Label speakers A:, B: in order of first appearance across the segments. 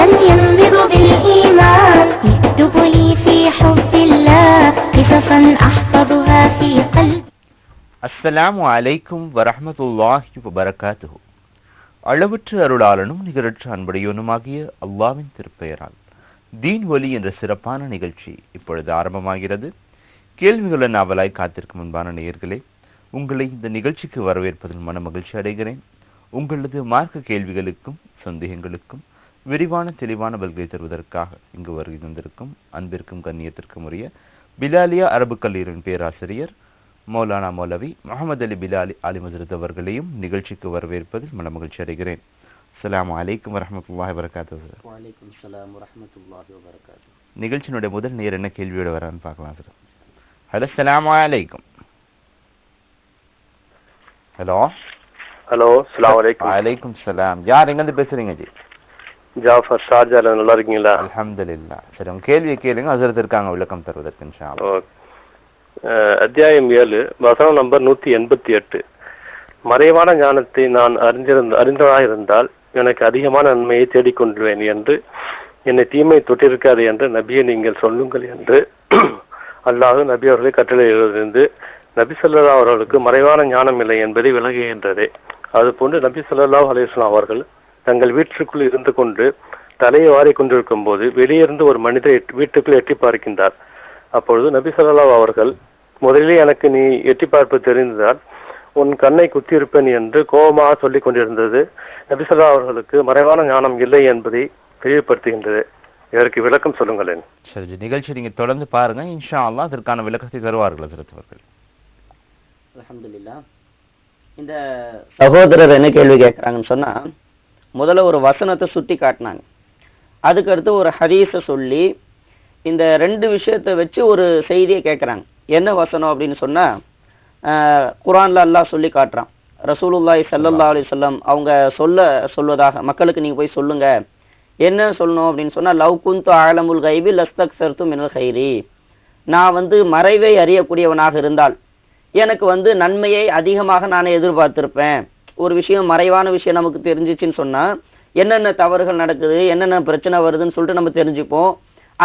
A: لن ينبض بالإيمان يكتب لي في حب الله قصصا أحفظها في قلبي
B: அஸ்ஸலாமு அலைக்கும் வரஹ்மத்துல்லாஹி வபரகாத்துஹு அளவற்ற அருளாளனும் நிகரற்ற அன்புடையவனுமாகிய அல்லாவின் திருப்பெயரால் தீன் ஒலி என்ற சிறப்பான நிகழ்ச்சி இப்பொழுது ஆரம்பமாகிறது கேள்விகளுடன் ஆவலாய் காத்திருக்கும் முன்பான நேயர்களே உங்களை இந்த நிகழ்ச்சிக்கு வரவேற்பதில் மன மகிழ்ச்சி அடைகிறேன் உங்களது மார்க்க கேள்விகளுக்கும் சந்தேகங்களுக்கும் விரிவான தெளிவான பதில்களை தருவதற்காக இங்கு வருகை தந்திருக்கும் அன்பிற்கும் கண்ணியத்திற்கும் உரிய பிலாலியா அரபு கல்லூரியின் பேராசிரியர் மௌலானா மௌலவி முகமது அலி பிலாலி அலி மசரத் அவர்களையும் நிகழ்ச்சிக்கு வரவேற்பதில் மன மகிழ்ச்சி அடைகிறேன். அஸ்ஸலாமு அலைக்கும் வரஹ்மத்துல்லாஹி வரகாத்து
C: வலைக்கும் சலாம் வரஹ்மத்துல்லாஹி வபரகாத்து
B: நிகழ்ச்சியினுடைய முதல் நேர் என்ன கேள்வியோட வரான்னு பார்க்கலாம் சார். ஹலோ அஸ்ஸலாமு அலைக்கும். ஹலோ.
D: ஹலோ அலைக்கும்.
B: சலாம் யார் எங்கேருந்து பேசுறீங்க ஜி?
D: ஜாஃபர் ஷார்ஜால நல்லா இருக்கீங்களா
B: அல்ஹம்துலில்லாஹ் சரி உங்க கேள்வியை கேளுங்க. ஹசரத் இருக்காங்க விளக்கம் தருவதற்கு
D: அத்தியாயம் ஏழு வசனம் நம்பர் நூத்தி எண்பத்தி எட்டு. மறைவான ஞானத்தை நான் அறிந்திருந்த அறிந்தவனாயிருந்தால் எனக்கு அதிகமான நன்மையை தேடிக்கொண்டுவேன் என்று என்னை தீமை தொட்டிருக்காது என்று நபியை நீங்கள் சொல்லுங்கள் என்று அல்லாஹ் நபி அவர்களை கட்டளையிலிருந்து நபி ஸல்லல்லாஹு அவர்களுக்கு மறைவான ஞானம் இல்லை என்பதை விளங்குகின்றது அதுபோன்று நபி ஸல்லல்லாஹு அலைஹி வஸல்லம் அவர்கள் தங்கள் வீட்டிற்குள் இருந்து கொண்டு தலையை வாரிக் கொண்டிருக்கும் போது வெளியிருந்து ஒரு மனிதர் வீட்டுக்குள் எட்டி பார்க்கின்றார். அப்பொழுது நபி ஸல்லல்லாஹு அவர்கள் முதலிலே எனக்கு நீ எட்டி பார்ப்பு தெரிந்ததால் உன் கண்ணை குத்தியிருப்பேன் என்று கோபமாக சொல்லிக் கொண்டிருந்தது. நபி ஸல்லல்லாஹு அவர்களுக்கு மறைவான ஞானம் இல்லை என்பதை தெளிவுபடுத்துகின்றது. இதற்கு விளக்கம் சொல்லுங்களேன்.
B: சரி ஜி நிகழ்ச்சி நீங்க தொடர்ந்து பாருங்க. இன்ஷா அல்லாஹ் அதற்கான விளக்கத்தை தருவார்கள்
C: அல்ஹம்துலில்லா இந்த சகோதரர் என்ன கேள்வி கேட்குறாங்கன்னு சொன்னா முதல்ல ஒரு வசனத்தை சுட்டி காட்டினாங்க. அதுக்கடுத்து ஒரு ஹதீஸை சொல்லி இந்த ரெண்டு விஷயத்தை வச்சு ஒரு செய்தியை கேட்குறாங்க. என்ன வசனம் அப்படின்னு சொன்னால் குரான்ல அல்லாஹ் சொல்லி காட்டுறான். ரசூலுல்லாய் சல்லல்லா அலி சொல்லம் அவங்க சொல்ல சொல்வதாக மக்களுக்கு நீங்கள் போய் சொல்லுங்கள் என்ன சொல்லணும் அப்படின்னு சொன்னால் லவ் குந்து ஆழமுல் கைபி லஸ்தக் சர்த்து மினல் ஹைரி நான் வந்து மறைவை அறியக்கூடியவனாக இருந்தால் எனக்கு வந்து நன்மையை அதிகமாக நான் எதிர்பார்த்திருப்பேன். ஒரு விஷயம் மறைவான விஷயம் நமக்கு தெரிஞ்சிச்சுன்னு சொன்னால் என்னென்ன தவறுகள் நடக்குது என்னென்ன பிரச்சனை வருதுன்னு சொல்லிட்டு நம்ம தெரிஞ்சுப்போம்.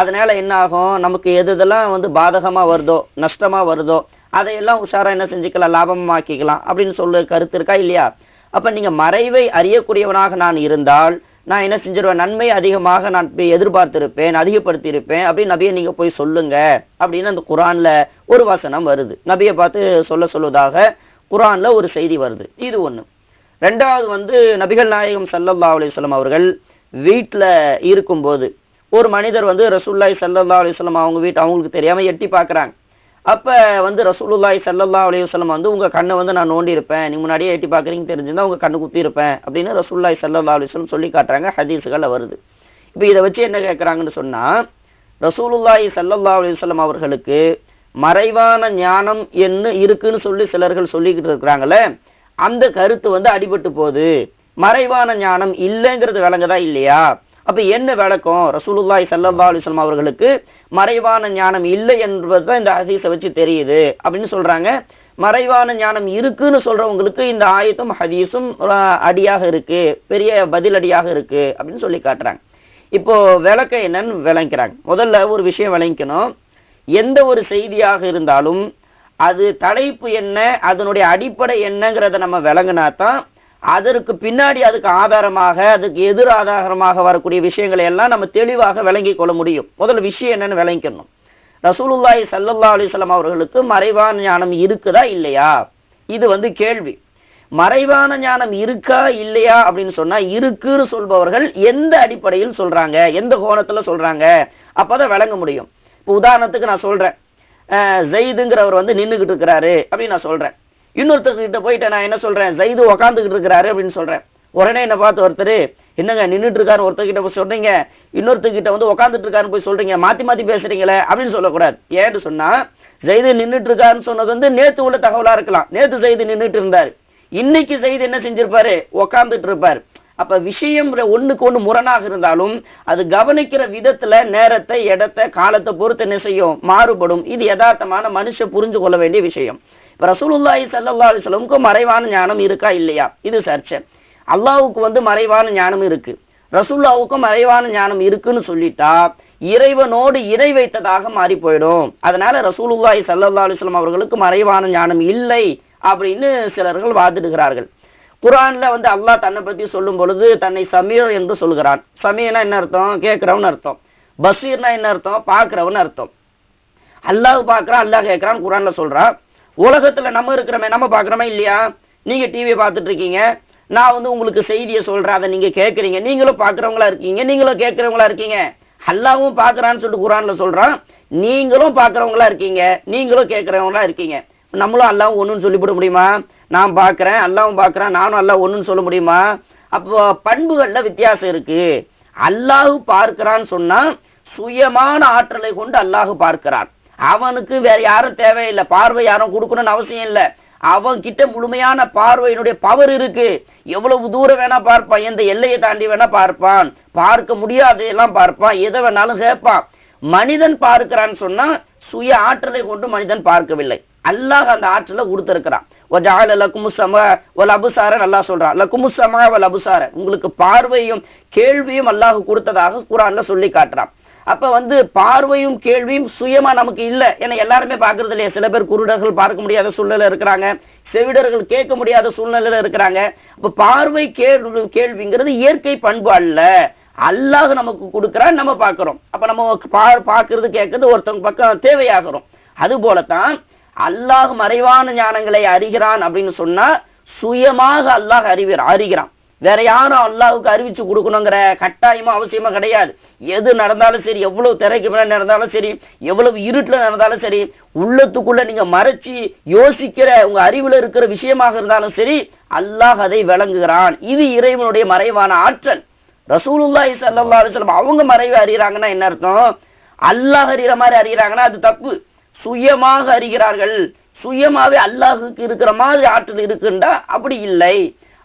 C: அதனால என்ன ஆகும்? நமக்கு எது எதெல்லாம் வந்து பாதகமாக வருதோ நஷ்டமாக வருதோ அதையெல்லாம் உஷாராக என்ன செஞ்சுக்கலாம்? லாபமாக்கிக்கலாம் அப்படின்னு சொல்ல கருத்து இருக்கா இல்லையா? அப்போ நீங்கள் மறைவை அறியக்கூடியவனாக நான் இருந்தால் நான் என்ன செஞ்சிருவேன்? நன்மை அதிகமாக நான் போய் எதிர்பார்த்திருப்பேன் அதிகப்படுத்தியிருப்பேன் அப்படின்னு நபியை நீங்கள் போய் சொல்லுங்க அப்படின்னு அந்த குரானில் ஒரு வசனம் வருது. நபியை பார்த்து சொல்ல சொல்வதாக குரானில் ஒரு செய்தி வருது. இது ஒன்று ரெண்டாவது வந்து நபிகள் நாயகம் சல்லல்லா அலிஸ்லாம் அவர்கள் வீட்டில் இருக்கும்போது ஒரு மனிதர் வந்து ரசூல்லாய் சல்லல்லா அலிஸ்லாம் அவங்க வீட்டு அவங்களுக்கு தெரியாமல் எட்டி பார்க்குறாங்க அப்போ வந்து ரசூலுல்லாய் சல்லல்லா அலைஹி வந்து உங்கள் கண்ணை வந்து நான் நோண்டி இருப்பேன். நீ முன்னாடியே எட்டி பார்க்குறீங்க தெரிஞ்சிருந்தா உங்கள் கண்ணு குத்தி இருப்பேன். அப்படின்னு ரசூல்லாய் சல்லல்லா அலைஹி சொல்லி காட்டுறாங்க. ஹதீஸுகளில் வருது. இப்போ இதை வச்சு என்ன கேட்குறாங்கன்னு சொன்னால் ரசூலுல்லாய் சல்லல்லா அலைஹி அவர்களுக்கு மறைவான ஞானம் என்ன இருக்குன்னு சொல்லி சிலர்கள் சொல்லிக்கிட்டு இருக்கிறாங்களே அந்த கருத்து வந்து அடிபட்டு போகுது. மறைவான ஞானம் இல்லைங்கிறது விளங்குதா இல்லையா? அப்ப என்ன விளக்கம்? ரசூலுல்லாய் சல்லா அலிஸ்லாம் அவர்களுக்கு மறைவான ஞானம் இல்லை என்பதுதான் இந்த ஹதீஸை வச்சு தெரியுது அப்படின்னு சொல்றாங்க. மறைவான ஞானம் இருக்குன்னு சொல்றவங்களுக்கு இந்த ஆயத்தும் ஹதீஸும் அடியாக இருக்கு. பெரிய பதிலடியாக இருக்கு அப்படின்னு சொல்லி காட்டுறாங்க. இப்போ விளக்கம் என்னன்னு விளங்கிறாங்க. முதல்ல ஒரு விஷயம் விளங்கிக்கணும். எந்த ஒரு செய்தியாக இருந்தாலும் அது தலைப்பு என்ன அதனுடைய அடிப்படை என்னங்கிறத நம்ம விளங்கினா தான் அதற்கு பின்னாடி அதுக்கு ஆதாரமாக அதுக்கு எதிர் ஆதாரமாக வரக்கூடிய விஷயங்களை எல்லாம் நம்ம தெளிவாக விளங்கி கொள்ள முடியும். முதல்ல விஷயம் என்னன்னு விளங்கிக்கணும். ரசூலுல்லாய் ஸல்லல்லாஹு அலிஸ்லாம் அவர்களுக்கு மறைவான ஞானம் இருக்குதா இல்லையா? இது வந்து கேள்வி. மறைவான ஞானம் இருக்கா இல்லையா அப்படின்னு சொன்னா இருக்குன்னு சொல்பவர்கள் எந்த அடிப்படையில் சொல்றாங்க எந்த கோணத்துல சொல்றாங்க அப்பதான் விளங்க முடியும். இப்போ உதாரணத்துக்கு நான் சொல்றேன். ஜெயிதுங்கிறவர் வந்து நின்றுக்கிட்டு இருக்கிறாரு அப்படின்னு நான் சொல்றேன். இன்னொருத்தர்கிட்ட போயிட்டு நான் என்ன சொல்றேன்? ஜெயிது உக்காந்துக்கிட்டு இருக்கிறாரு அப்படின்னு சொல்றேன். உடனே என்ன பார்த்து ஒருத்தர் என்னங்க நின்றுட்டு இருக்காரு ஒருத்தர்கிட்ட போய் சொல்றீங்க இன்னொருத்தர்கிட்ட வந்து உட்காந்துட்டு இருக்காருன்னு போய் சொல்றீங்க. மாத்தி மாத்தி பேசுறீங்களே அப்படின்னு சொல்லக்கூடாது. ஏன்னு சொன்னா ஜெயிது நின்றுட்டு இருக்காருன்னு சொன்னது வந்து நேத்து உள்ள தகவலா இருக்கலாம். நேத்து ஜெயிது நின்றுட்டு இருந்தாரு. இன்னைக்கு செய்து என்ன செஞ்சிருப்பாரு? உக்காந்துட்டு இருப்பாரு. அப்ப விஷயம் ஒண்ணுக்கு ஒண்ணு முரணாக இருந்தாலும் அது கவனிக்கிற விதத்துல நேரத்தை இடத்தை காலத்தை பொறுத்து என்ன செய்யும்? மாறுபடும். இது யதார்த்தமான மனுஷ புரிஞ்சு கொள்ள வேண்டிய விஷயம். இப்ப ரசூலுல்லாஹி சல்லா அலைஹி மறைவான ஞானம் இருக்கா இல்லையா? இது சர்ச்சை. அல்லாவுக்கு வந்து மறைவான ஞானம் இருக்கு. ரசூல்லாவுக்கும் மறைவான ஞானம் இருக்குன்னு சொல்லிட்டா இறைவனோடு இறை வைத்ததாக மாறி போயிடும். அதனால ரசூலுல்லாஹி சல்லா அலைஹி அவர்களுக்கு மறைவான ஞானம் இல்லை அப்படின்னு சிலர்கள் வாதிடுகிறார்கள். குரான்ல வந்து அல்லாஹ் தன்னை பத்தி சொல்லும் பொழுது தன்னை சமீர் என்று சொல்கிறான். சமீர்னா என்ன அர்த்தம்? கேட்கிறவன் அர்த்தம். பசீர்னா என்ன அர்த்தம்? பார்க்கிறவன் அர்த்தம். அல்லாஹ் பார்க்கறான் அல்லாஹ் கேட்கறான் குரான்ல சொல்றான். உலகத்துல நம்ம இருக்கிறோமே நம்ம பார்க்குறோமே இல்லையா? நீங்க டிவி பார்த்துட்டு இருக்கீங்க. நான் வந்து உங்களுக்கு செய்தியை சொல்றேன் அதை நீங்க கேட்கறீங்க. நீங்களும் பார்க்கறவங்களா இருக்கீங்க நீங்களும் கேட்கறவங்களா இருக்கீங்க. அல்லாவும் பார்க்கறான்னு சொல்லிட்டு குரான்ல சொல்றான். நீங்களும் பார்க்கறவங்களா இருக்கீங்க நீங்களும் கேட்கறவங்களா இருக்கீங்க. நம்மளும் அல்லாவும் ஒன்றுன்னு சொல்லிவிட முடியுமா? நான் பார்க்குறேன் அல்லாவும் பார்க்குறேன் நானும் அல்லாஹ் ஒன்றுன்னு சொல்ல முடியுமா? அப்போ பண்புகளில் வித்தியாசம் இருக்கு. அல்லாஹ் பார்க்கிறான்னு சொன்னா சுயமான ஆற்றலை கொண்டு அல்லாஹ் பார்க்கிறான். அவனுக்கு வேற யாரும் தேவையில்லை. பார்வை யாரும் கொடுக்கணும்னு அவசியம் இல்லை. அவன் கிட்ட முழுமையான பார்வையினுடைய பவர் இருக்கு. எவ்வளவு தூரம் வேணா பார்ப்பான். எந்த எல்லையை தாண்டி வேணா பார்ப்பான். பார்க்க முடியாததெல்லாம் பார்ப்பான். எதை வேணாலும் கேட்பான். மனிதன் பார்க்கிறான்னு சொன்னா சுய ஆற்றலை கொண்டு மனிதன் பார்க்கவில்லை. அல்லாஹ் அந்த ஆற்றலை கொடுத்திருக்கிறான். வஜால லக்குமுசம வல் அபுசாரன் அல்லாஹ் சொல்றான். லக்குமுசம வல் அபுசார உங்களுக்கு பார்வையும் கேள்வியும் அல்லாஹ் கொடுத்ததாக குரான்ல சொல்லி காட்டுறான். அப்ப வந்து பார்வையும் கேள்வியும் சுயமா நமக்கு இல்லை ஏன்னா எல்லாருமே பாக்குறது இல்லையா. சில பேர் குருடர்கள் பார்க்க முடியாத சூழ்நிலை இருக்கிறாங்க. செவிடர்கள் கேட்க முடியாத சூழ்நிலையில இருக்கிறாங்க. இப்ப பார்வை கேள்வி கேள்விங்கிறது இயற்கை பண்பு அல்ல. அல்லாஹ் நமக்கு கொடுக்குறான் நம்ம பார்க்குறோம். அப்போ நம்ம பா பார்க்கறது கேட்கறது ஒருத்தவங்க பக்கம் தேவையாகிறோம். அது போலத்தான் அல்லாஹ் மறைவான ஞானங்களை அறிகிறான் அப்படின்னு சொன்னா சுயமாக அல்லாஹ் அறிவிற அறிகிறான். வேற யாரும் அல்லாஹுக்கு அறிவிச்சு கொடுக்கணுங்கிற கட்டாயமா அவசியமா கிடையாது. எது நடந்தாலும் சரி எவ்வளவு திரைக்கு மேல நடந்தாலும் சரி எவ்வளவு இருட்டுல நடந்தாலும் சரி உள்ளத்துக்குள்ள நீங்க மறைச்சு யோசிக்கிற உங்க அறிவுல இருக்கிற விஷயமாக இருந்தாலும் சரி அல்லாஹ் அதை விளங்குகிறான். இது இறைவனுடைய மறைவான ஆற்றல். ரசூலுல்லாஹி சல்லா அலுவலம் அவங்க மறைவை அறிகிறாங்கன்னா என்ன அர்த்தம்? அல்லாஹ் அறிகிற மாதிரி அறிகிறாங்கன்னா அது தப்பு. சுயமாக அறிகிறார்கள். சுயமாவே அல்லாஹுக்கு இருக்கிற மாதிரி ஆற்றல் இருக்குண்டா? அப்படி இல்லை.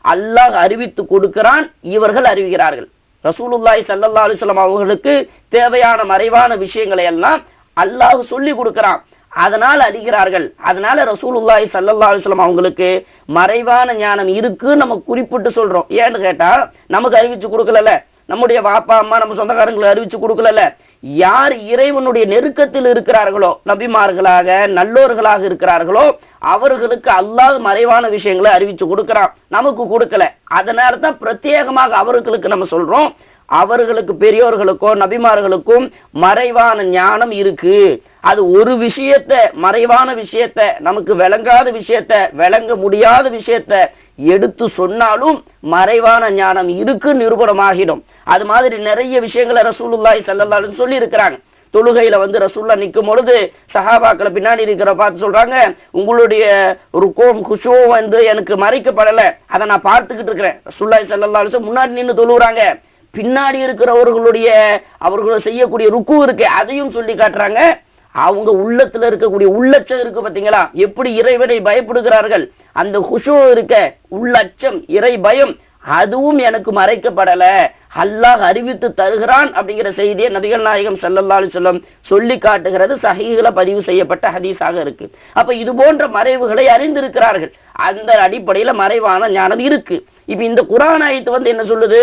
C: அல்லாஹ் அறிவித்து கொடுக்கிறான் இவர்கள் அறிவிக்கிறார்கள். ரசூலுல்லாய் ஸல்லல்லாஹு அலிஸ்லாம் அவர்களுக்கு தேவையான மறைவான விஷயங்களை எல்லாம் அல்லாஹ் சொல்லி கொடுக்கிறான். அதனால் அறிகிறார்கள். அதனால ரசூலுல்லாய் ஸல்லல்லாஹு அலிஸ்லாம் அவங்களுக்கு மறைவான ஞானம் இருக்குன்னு நம்ம குறிப்பிட்டு சொல்றோம். ஏன்னு கேட்டா நமக்கு அறிவிச்சு கொடுக்கல நம்முடைய பாப்பா அம்மா நம்ம சொந்தக்காரங்களை அறிவிச்சு கொடுக்கல யார் இறைவனுடைய நெருக்கத்தில் இருக்கிறார்களோ நபிமார்களாக நல்லோர்களாக இருக்கிறார்களோ அவர்களுக்கு அல்லாத மறைவான விஷயங்களை அறிவிச்சு கொடுக்கிறான். நமக்கு கொடுக்கல. அதனால தான் பிரத்யேகமாக அவர்களுக்கு நம்ம சொல்றோம். அவர்களுக்கு பெரியோர்களுக்கோ நபிமார்களுக்கும் மறைவான ஞானம் இருக்கு. அது ஒரு விஷயத்த மறைவான விஷயத்த நமக்கு விளங்காத விஷயத்த விளங்க முடியாத விஷயத்த எடுத்து சொன்னாலும் மறைவான ஞானம் இருக்கு நிரூபணமாகிடும். அது மாதிரி நிறைய விஷயங்களை ரசூலுல்லாய் ஸல்லல்லாஹு சொல்லி இருக்கிறாங்க தொழுகையில வந்து ரசூல்லா நிக்கும் பொழுது சஹாபாக்களை பின்னாடி இருக்கிற பார்த்து சொல்றாங்க உங்களுடைய ருக்கோம் குஷோ வந்து எனக்கு மறைக்கப்படல. அதை நான் பார்த்துக்கிட்டு இருக்கிறேன். ரசூல்லாய் ஸல்லல்லாஹு முன்னாடி நின்று தொழுகிறாங்க பின்னாடி இருக்கிறவர்களுடைய அவர்கள் செய்யக்கூடிய ருக்கு இருக்கு அதையும் சொல்லி காட்டுறாங்க. அவங்க உள்ளத்துல இருக்கக்கூடிய உள்ளச்சம் இருக்கு பாத்தீங்களா எப்படி இறைவனை பயப்படுகிறார்கள்? அந்த குஷு இருக்க உள்ளச்சம் இறை பயம் அதுவும் எனக்கு மறைக்கப்படல. அல்லாஹ் அறிவித்து தருகிறான் அப்படிங்கிற செய்தியை நபிகள் நாயகம் செல்லல்லாலு சொல்லம் சொல்லி காட்டுகிறது. சகிகளை பதிவு செய்யப்பட்ட ஹதீஸாக இருக்கு. அப்ப இது போன்ற மறைவுகளை அறிந்திருக்கிறார்கள். அந்த அடிப்படையில மறைவான ஞானம் இருக்கு. இப்ப இந்த குரான் ஆயத்து வந்து என்ன சொல்லுது?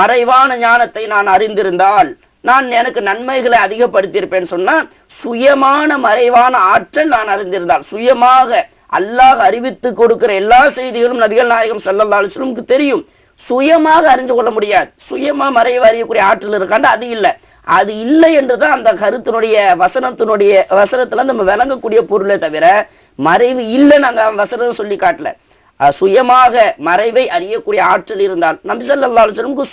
C: மறைவான ஞானத்தை நான் அறிந்திருந்தால் நான் எனக்கு நன்மைகளை அதிகப்படுத்தியிருப்பேன் சொன்னா சுயமான மறைவான ஆற்றல் நான் அறிந்திருந்தால் சுயமாக அல்லாஹ் அறிவித்து கொடுக்கிற எல்லா செய்திகளும் நபிகள் நாயகம் ஸல்லல்லாஹு அலைஹி தெரியும். சுயமாக அறிந்து கொள்ள முடியாது. சுயமா மறைவு அறியக்கூடிய ஆற்றல் இருக்காண்டு அது இல்லை. அது இல்லை என்றுதான் அந்த கருத்தினுடைய வசனத்தினுடைய வசனத்துல நம்ம விளங்கக்கூடிய பொருளே தவிர மறைவு இல்லைன்னு அந்த வசனம் சொல்லி காட்டல. சுயமாக மறைவை அறியக்கூடிய ஆற்றல் இருந்தால் நபி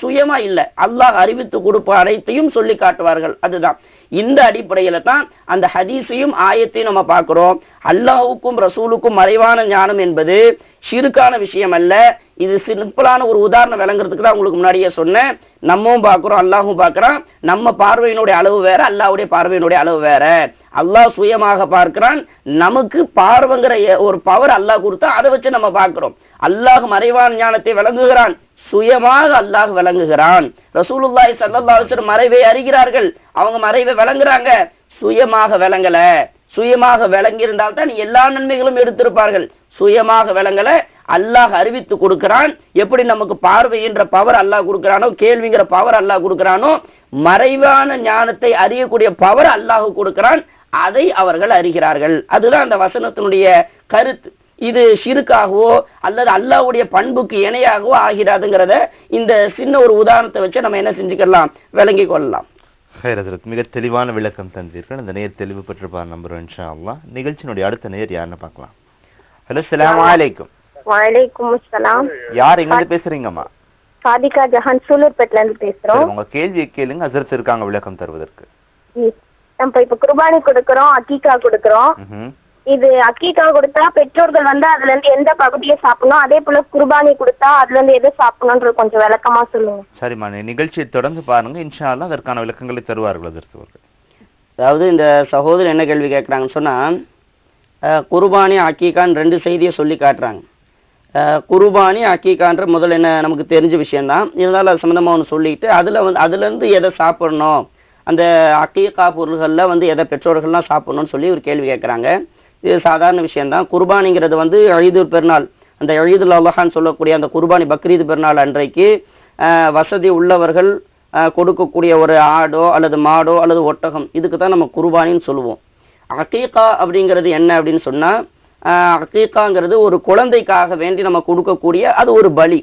C: சுயமா இல்லை. அல்லாஹ் அறிவித்து கொடுப்ப அனைத்தையும் சொல்லி காட்டுவார்கள். அதுதான். இந்த அடிப்படையில தான் அந்த ஹதீஸையும் ஆயத்தையும் நம்ம பார்க்கிறோம். அல்லாஹுக்கும் ரசூலுக்கும் மறைவான ஞானம் என்பது ஷிருக்கான விஷயம் அல்ல. இது சிம்பிளான ஒரு உதாரணம் விளங்குறதுக்கு தான் உங்களுக்கு முன்னாடியே சொன்னேன். நம்மவும் பார்க்கிறோம் அல்லாஹும் பார்க்குறான். நம்ம பார்வையினுடைய அளவு வேற அல்லாஹ்வுடைய பார்வையினுடைய அளவு வேற. அல்லாஹ் சுயமாக பார்க்கிறான். நமக்கு பார்வைங்கிற ஒரு பவர் அல்லாஹ் கொடுத்தா அதை வச்சு நம்ம பார்க்கிறோம். அல்லாஹ் மறைவான ஞானத்தை விளங்குகிறான் சுயமாக அல்லாஹ் விளங்குகிறான் ரசூலுல்லாய் ஸல்லல்லாஹு மறைவை அறிகிறார்கள். அவங்க மறைவை விளங்குறாங்க சுயமாக விளங்கல சுயமாக விளங்கியிருந்தால் தான் எல்லா நன்மைகளும் எடுத்திருப்பார்கள். சுயமாக விளங்கல அல்லாஹ் அறிவித்து கொடுக்கிறான். எப்படி நமக்கு பார்வைன்ற பவர் அல்லாஹ் கொடுக்கிறானோ கேள்விங்கிற பவர் அல்லாஹ் கொடுக்கிறானோ மறைவான ஞானத்தை அறியக்கூடிய பவர் அல்லாஹ் கொடுக்கிறான். அதை அவர்கள் அறிகிறார்கள். அதுதான் அந்த வசனத்தினுடைய கருத்து. இது ஷிருக்காகவோ அல்லது அல்லாஹ்வுடைய பண்புக்கு இணையாகவோ ஆகிறாதுங்கிறத இந்த சின்ன ஒரு உதாரணத்தை வச்சு நம்ம என்ன செஞ்சுக்கலாம்? விளங்கி கொள்ளலாம்.
B: மிக தெளிவான விளக்கம் தந்தீர்கள் அந்த நேர் தெளிவு பெற்றிருப்பார் நம்புறோம் இன்ஷா அல்லாஹ். நிகழ்ச்சியினுடைய அடுத்த நேர் யாருன்னு பார்க்கலாம். ஹலோ சலாம் அலைக்கும்.
E: வலைக்கும் அஸ்ஸலாம்
B: யார் எங்க இருந்து பேசுறீங்கம்மா?
E: சாதிகா ஜஹான் சூலூர்பேட்ல இருந்து பேசுறோம்
B: உங்க கேள்வியை கேளுங்க. அசரத் இருக்காங்க விளக்கம் தருவதற்கு.
E: நம்ம இப்ப குர்பானி கொடுக்கறோம் அக்கீகா கொடுக்கறோம். இது அக்கீகா கொடுத்தா பெற்றோர்கள் வந்து அதுல இருந்து எந்த பகுதியை சாப்பிடணும்? அதே போல குர்பானி கொடுத்தா அதுல இருந்து எது சாப்பிடணும்ன்றது கொஞ்சம் விளக்கமா சொல்லுங்க.
B: சரிம்மா நீ நிகழ்ச்சியை தொடர்ந்து பாருங்க. இன்ஷா அல்லாஹ் அதற்கான விளக்கங்களை தருவார்கள் அதற்கு அவர்கள்.
C: அதாவது இந்த சகோதரர் என்ன கேள்வி கேட்குறாங்கன்னு சொன்னால் குர்பானி அக்கீகான் ரெண்டு செய்தியை சொல்லி காட்டுறாங்க. குருபானி அக்கீகான்ற முதல்ல என்ன நமக்கு தெரிஞ்ச விஷயம்தான் இருந்தாலும் அது சம்மந்தமாக ஒன்று சொல்லிட்டு அதில் வந்து அதுலேருந்து எதை சாப்பிட்ணும்? அந்த அக்கீகா பொருள்களில் வந்து எதை பெற்றோர்கள்லாம் சாப்பிட்ணும்னு சொல்லி ஒரு கேள்வி கேட்குறாங்க. இது சாதாரண விஷயந்தான் குர்பானிங்கிறது வந்து அழிதூர் பெருநாள். அந்த அழிதுல் அல்லாஹான்னு சொல்லக்கூடிய அந்த குர்பானி பக்ரீத் பெருநாள் அன்றைக்கு வசதி உள்ளவர்கள் கொடுக்கக்கூடிய ஒரு ஆடோ அல்லது மாடோ அல்லது ஒட்டகம் இதுக்கு தான் நம்ம குர்பானின்னு சொல்லுவோம். அகீகா அப்படிங்கிறது என்ன அப்படின்னு சொன்னால் அக்கீக்காங்கிறது ஒரு குழந்தைக்காக வேண்டி நம்ம கொடுக்கக்கூடிய அது ஒரு பலி.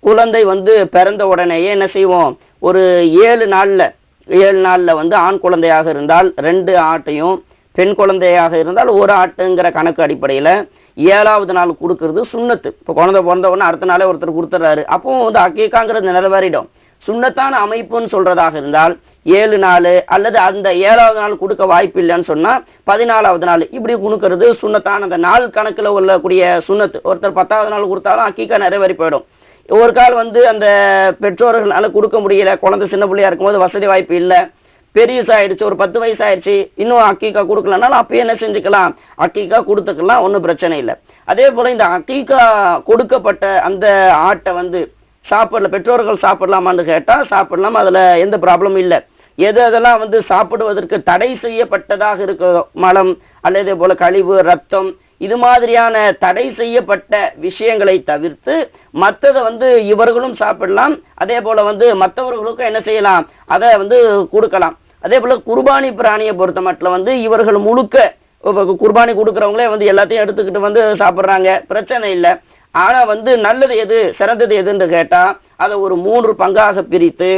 C: குழந்தை வந்து பிறந்த உடனேயே என்ன செய்வோம்? ஒரு ஏழு நாளில் ஏழு நாளில் வந்து ஆண் குழந்தையாக இருந்தால் ரெண்டு ஆட்டையும் பெண் குழந்தையாக இருந்தால் ஒரு ஆட்டுங்கிற கணக்கு அடிப்படையில் ஏழாவது நாள் கொடுக்கறது சுண்ணத்து. இப்போ குழந்தை பிறந்த உடனே அடுத்த நாளே ஒருத்தர் கொடுத்துட்றாரு அப்பவும் வந்து அக்கீக்காங்கிறது நிறைவேறிடும் சுண்ணத்தான அமைப்புன்னு சொல்கிறதாக இருந்தால் ஏழு நாள் அல்லது அந்த ஏழாவது நாள் கொடுக்க வாய்ப்பு இல்லைன்னு சொன்னால் பதினாலாவது நாள் இப்படி கொடுக்கறது சுண்ணத்தான. அந்த நாள் கணக்கில் உள்ளக்கூடிய சுண்ணத்து. ஒருத்தர் பத்தாவது நாள் கொடுத்தாலும் அக்கீக்கா நிறைவேறி போயிடும். ஒரு கால் வந்து அந்த பெற்றோர்களால் கொடுக்க முடியல குழந்தை சின்ன பிள்ளையா இருக்கும்போது வசதி வாய்ப்பு இல்லை பெரியசாயிடுச்சு ஒரு பத்து வயசு ஆயிடுச்சு இன்னும் அக்கீக்கா கொடுக்கலனாலும் அப்பயே என்ன செஞ்சுக்கலாம்? அக்கீக்கா கொடுத்துக்கலாம் ஒன்றும் பிரச்சனை இல்லை. அதே போல் இந்த அக்கீக்கா கொடுக்கப்பட்ட அந்த ஆட்டை வந்து சாப்பிடல பெற்றோர்கள் சாப்பிடலாமான்னு கேட்டால் சாப்பிடலாம். அதில் எந்த ப்ராப்ளமும் இல்லை. எது அதெல்லாம் வந்து சாப்பிடுவதற்கு தடை செய்யப்பட்டதாக இருக்க மலம் அல்லது போல கழிவு ரத்தம் இது மாதிரியான தடை செய்யப்பட்ட விஷயங்களை தவிர்த்து மற்றதை வந்து இவர்களும் சாப்பிடலாம். அதே போல வந்து மற்றவர்களுக்கும் என்ன செய்யலாம்? அதை வந்து கொடுக்கலாம். அதே போல குர்பானி பிராணியை பொறுத்த மட்டும் வந்து இவர்கள் முழுக்க குர்பானி கொடுக்குறவங்களே வந்து எல்லாத்தையும் எடுத்துக்கிட்டு வந்து சாப்பிட்றாங்க. பிரச்சனை இல்லை. ஆனால் வந்து நல்லது எது சிறந்தது எதுன்னு கேட்டால் அதை ஒரு மூன்று பங்காக பிரித்து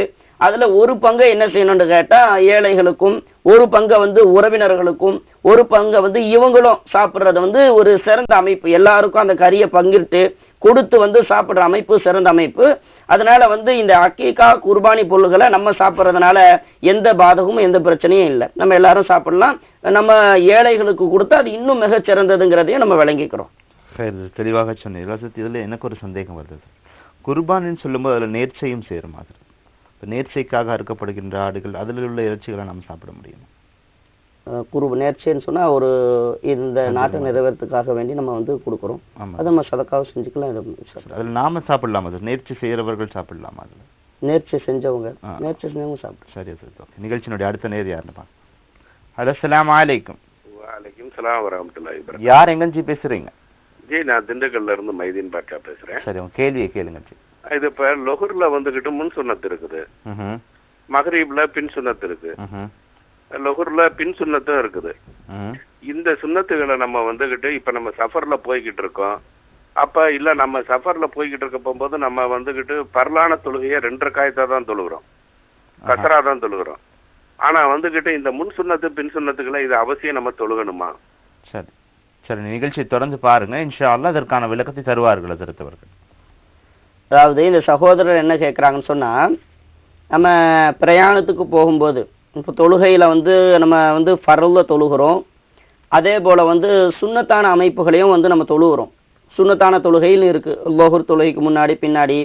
C: அதில் ஒரு பங்கை என்ன செய்யணும்னு கேட்டால் ஏழைகளுக்கும் ஒரு பங்கை வந்து உறவினர்களுக்கும் ஒரு பங்கை வந்து இவங்களும் சாப்பிட்றது வந்து ஒரு சிறந்த அமைப்பு. எல்லாருக்கும் அந்த கறியை பங்கிட்டு கொடுத்து வந்து சாப்பிட்ற அமைப்பு சிறந்த அமைப்பு. அதனால வந்து இந்த அக்கீக்கா குர்பானி பொருள்களை நம்ம சாப்பிட்றதுனால எந்த பாதகமும் எந்த பிரச்சனையும் இல்லை. நம்ம எல்லாரும் சாப்பிடலாம். நம்ம ஏழைகளுக்கு கொடுத்தா அது இன்னும் மிகச் சிறந்ததுங்கிறதையும் நம்ம விளங்கிக்கிறோம்.
B: சரி தெளிவாக சொன்னீர்கள். இதில் எனக்கு ஒரு சந்தேகம் வருது. குர்பானின்னு சொல்லும்போது அதில் நேர்ச்சையும் சேரும் மாதிரி. நேர்ச்சைக்காக அறுக்கப்படுகின்ற ஆடுகள் அதில் உள்ள இறைச்சிகளை நாம் சாப்பிட முடியும்?
C: அஹ் குரு நேர்ச்சின்னு சொன்னா ஒரு இந்த நாட்டை நிறைவேறதுக்காக வேண்டி நம்ம வந்து கொடுக்குறோம்.
B: ஆமாம்
C: அதை நம்ம சதக்காவும் செஞ்சுக்கலாம் இது சரி.
B: அதில் நாம சாப்பிடலாம்? அது நேர்ச்சி செய்கிறவர்கள் சாப்பிடலாம் அதில்?
C: நேர்ச்சி செஞ்சவங்க
B: ஆ.
C: நேர்ச்சி செஞ்சவங்க சாப்பிட்டு
B: சரி அது ஓகே நிகழ்ச்சியினுடைய அடுத்த நேர் யாருன்னு பார்க்கலாம். ஹலோ சலாம் அலைக்கும்.
F: வலைக்கும் சலாம் வரமத்துல்லாஹி வபரகாத்துஹு.
B: யார் எங்கஞ்சி பேசுறீங்க?
F: ஜி நான் திண்டுக்கல்ல இருந்து மைதீன் பாட்சா பேசுறேன்.
B: சரி உங்க கேள்வியை கேளுங்க ஜி.
F: இது இப்ப லொஹர்ல வந்துகிட்டு முன் சுன்னத்து இருக்குது. மகரீப்ல பின் சுன்னத்து இருக்கு லொஹர்ல பின் சுன்னத்தும் இருக்குது. இந்த சுன்னத்துகளை நம்ம வந்துகிட்டு இப்ப நம்ம சஃபர்ல போய்கிட்டு இருக்கோம். அப்ப இல்ல நம்ம சஃபர்ல போய்கிட்டு இருக்க போகும்போது நம்ம வந்துகிட்டு பரலான தொழுகைய ரெண்டரை காயத்தா தான் தொழுகிறோம். கசரா தான் தொழுகிறோம். ஆனா வந்துகிட்டு இந்த முன் சுன்னத்து பின் சுன்னத்துக்களை இது அவசியம் நம்ம தொழுகணுமா?
B: சரி. சரி நிகழ்ச்சியை தொடர்ந்து பாருங்க. இன்ஷா அல்லாஹ் அதற்கான விளக்கத்தை தருவார்கள் அதற்கு
C: அதாவது இந்த சகோதரர் என்ன கேட்குறாங்கன்னு சொன்னால் நம்ம பிரயாணத்துக்கு போகும்போது இப்போ தொழுகையில் வந்து நம்ம வந்து ஃபரல்ல தொழுகிறோம். அதே போல் வந்து சுண்ணத்தான அமைப்புகளையும் வந்து நம்ம தொழுகிறோம். சுண்ணத்தான தொழுகையிலும் இருக்குது லோகூர் தொழுகைக்கு முன்னாடி பின்னாடி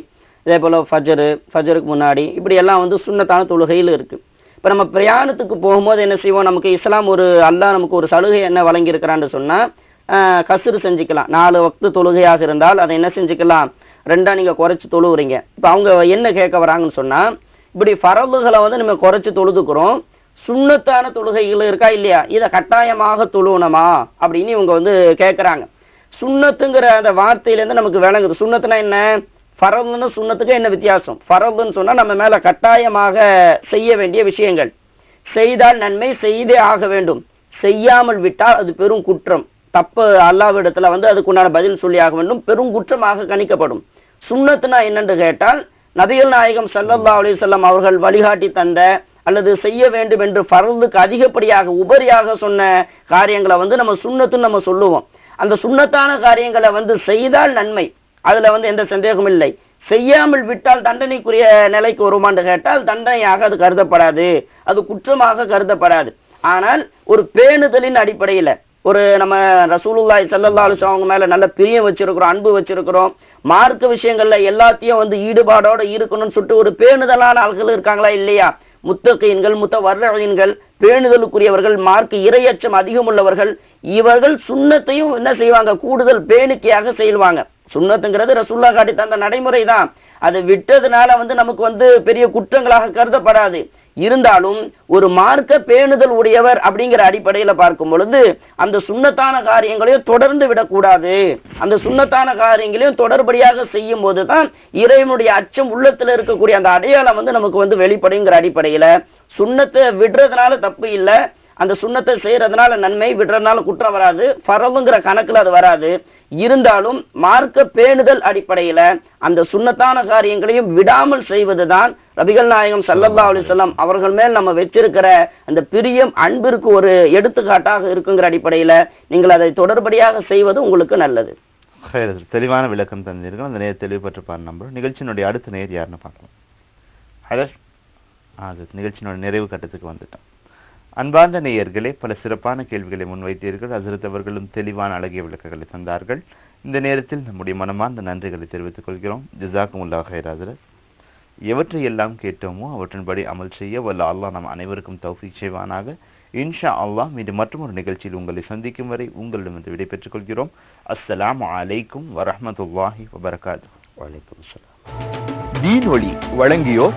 C: இதே போல் ஃபஜரு ஃபஜருக்கு முன்னாடி இப்படி எல்லாம் வந்து சுண்ணத்தான தொழுகையில் இருக்குது இப்போ நம்ம பிரயாணத்துக்கு போகும்போது என்ன செய்வோம்? நமக்கு இஸ்லாம் ஒரு அல்லாஹ் நமக்கு ஒரு சலுகை என்ன வழங்கியிருக்கிறான்னு சொன்னால் கசுறு செஞ்சுக்கலாம். நாலு வக்து தொழுகையாக இருந்தால் அதை என்ன செஞ்சுக்கலாம்? ரெண்டா நீங்கள் குறைச்சி தொழுவுறீங்க. இப்போ அவங்க என்ன கேட்க வராங்கன்னு சொன்னால் இப்படி பரவுகளை வந்து நம்ம குறைச்சி தொழுதுக்கிறோம். சுண்ணத்தான தொழுகைகள் இருக்கா இல்லையா? இதை கட்டாயமாக தொழுவணுமா? அப்படின்னு இவங்க வந்து கேட்குறாங்க சுண்ணத்துங்கிற அந்த வார்த்தையிலேருந்து நமக்கு விளங்குது. சுண்ணத்துனா என்ன? ஃபரதுன்னு சுண்ணத்துக்கு என்ன வித்தியாசம்? ஃபரதுன்னு சொன்னால் நம்ம மேலே கட்டாயமாக செய்ய வேண்டிய விஷயங்கள். செய்தால் நன்மை செய்தே ஆக வேண்டும். செய்யாமல் விட்டால் அது பெரும் குற்றம். தப்பு அல்லாவிடத்தில் வந்து அதுக்குண்டான பதில் சொல்லி ஆக வேண்டும். பெரும் குற்றமாக கணிக்கப்படும். சுண்ணத்துனா என்னென்று கேட்டால் நபிகள் நாயகம் சல்லல்லா அலைஹி அவர்கள் வழிகாட்டி தந்த அல்லது செய்ய வேண்டும் என்று பரலுக்கு அதிகப்படியாக உபரியாக சொன்ன காரியங்களை வந்து நம்ம சுண்ணத்துன்னு நம்ம சொல்லுவோம். அந்த சுண்ணத்தான காரியங்களை வந்து செய்தால் நன்மை. அதில் வந்து எந்த சந்தேகமும் இல்லை. செய்யாமல் விட்டால் தண்டனைக்குரிய நிலைக்கு வருமான்னு கேட்டால் தண்டனையாக அது கருதப்படாது. அது குற்றமாக கருதப்படாது. ஆனால் ஒரு பேணுதலின் அடிப்படையில் ஒரு நம்ம ரசூலுல்லாய் ஸல்லல்லாஹு அலைஹி அவங்க மேலே நல்ல பிரியம் வச்சிருக்கிறோம் அன்பு வச்சிருக்கிறோம். மார்க்க விஷயங்கள்ல எல்லாத்தையும் வந்து ஈடுபாடோட இருக்கணும்னு சொல்லிட்டு ஒரு பேணுதலான ஆள்கள் இருக்காங்களா இல்லையா? முத்தகையின்கள் முத்தவர்றீன்கள் பேணுதலுக்குரியவர்கள் மார்க் இரையச்சம் அதிகம் உள்ளவர்கள் இவர்கள் சுண்ணத்தையும் என்ன செய்வாங்க? கூடுதல் பேணிக்கையாக செய்வாங்க சுண்ணத்துங்கிறது ரசூல்லா காட்டி தந்த நடைமுறை தான் அதை விட்டதுனால வந்து நமக்கு வந்து பெரிய குற்றங்களாக கருதப்படாது. இருந்தாலும் ஒரு மார்க்க பேணுதல் உடையவர் அப்படிங்கிற அடிப்படையில் பார்க்கும் பொழுது அந்த சுண்ணத்தான காரியங்களையும் தொடர்ந்து விடக்கூடாது. அந்த சுண்ணத்தான காரியங்களையும் தொடர்படியாக செய்யும் போது தான் இறைவனுடைய அச்சம் உள்ளத்தில் இருக்கக்கூடிய அந்த அடையாளம் வந்து நமக்கு வந்து வெளிப்படுங்கிற அடிப்படையில். சுண்ணத்தை விடுறதுனால தப்பு இல்லை. அந்த சுண்ணத்தை செய்யறதுனால நன்மை விடுறதுனால குற்றம் வராது. பரவுங்கிற கணக்கில் அது வராது. இருந்தாலும் மார்க்க பேணுதல் அடிப்படையில அந்த சுண்ணத்தான காரியங்களையும் விடாமல் செய்வதுதான் ரபிகள் நாயகம் ஸல்லல்லாஹு அலிசல்லாம் அவர்கள் மேல் நம்ம வச்சிருக்கிற அந்த பிரியம் அன்பிற்கு ஒரு எடுத்துக்காட்டாக இருக்குங்கிற அடிப்படையில நீங்கள் அதை தொடர்படியாக செய்வது உங்களுக்கு நல்லது.
B: தெளிவான விளக்கம் தந்திருக்கோம் அந்த நேர் தெளிவு பெற்று நம்புறோம். நிகழ்ச்சியினுடைய அடுத்த நேர் யாருன்னு பார்க்கலாம். ஹலோ அது நிகழ்ச்சியினுடைய நிறைவு கட்டத்துக்கு வந்துட்டோம். அன்பார்ந்த நேயர்களே பல சிறப்பான கேள்விகளை முன்வைத்தீர்கள். அசரத் அவர்களும் தெளிவான அழகிய விளக்கங்களை தந்தார்கள். இந்த நேரத்தில் நம்முடைய மனமார்ந்த நன்றிகளை தெரிவித்துக் கொள்கிறோம். ஜிசாக்குமுல்லா ஹைர் அசரத் எவற்றை எல்லாம் கேட்டோமோ அவற்றின்படி அமல் செய்ய வல்ல அல்லாஹ் நம் அனைவருக்கும் தௌஃபீக் செய்வானாக. இன்ஷா அல்லாஹ் மீது மற்றொரு நிகழ்ச்சியில் உங்களை சந்திக்கும் வரை உங்களிடமிருந்து விடைபெற்றுக் கொள்கிறோம். அஸ்லாம் அலைக்கும் வரமத்துல்லாஹி வபரகாத்
C: வலைக்கம்
B: தீன் ஒளி வழங்கியோர்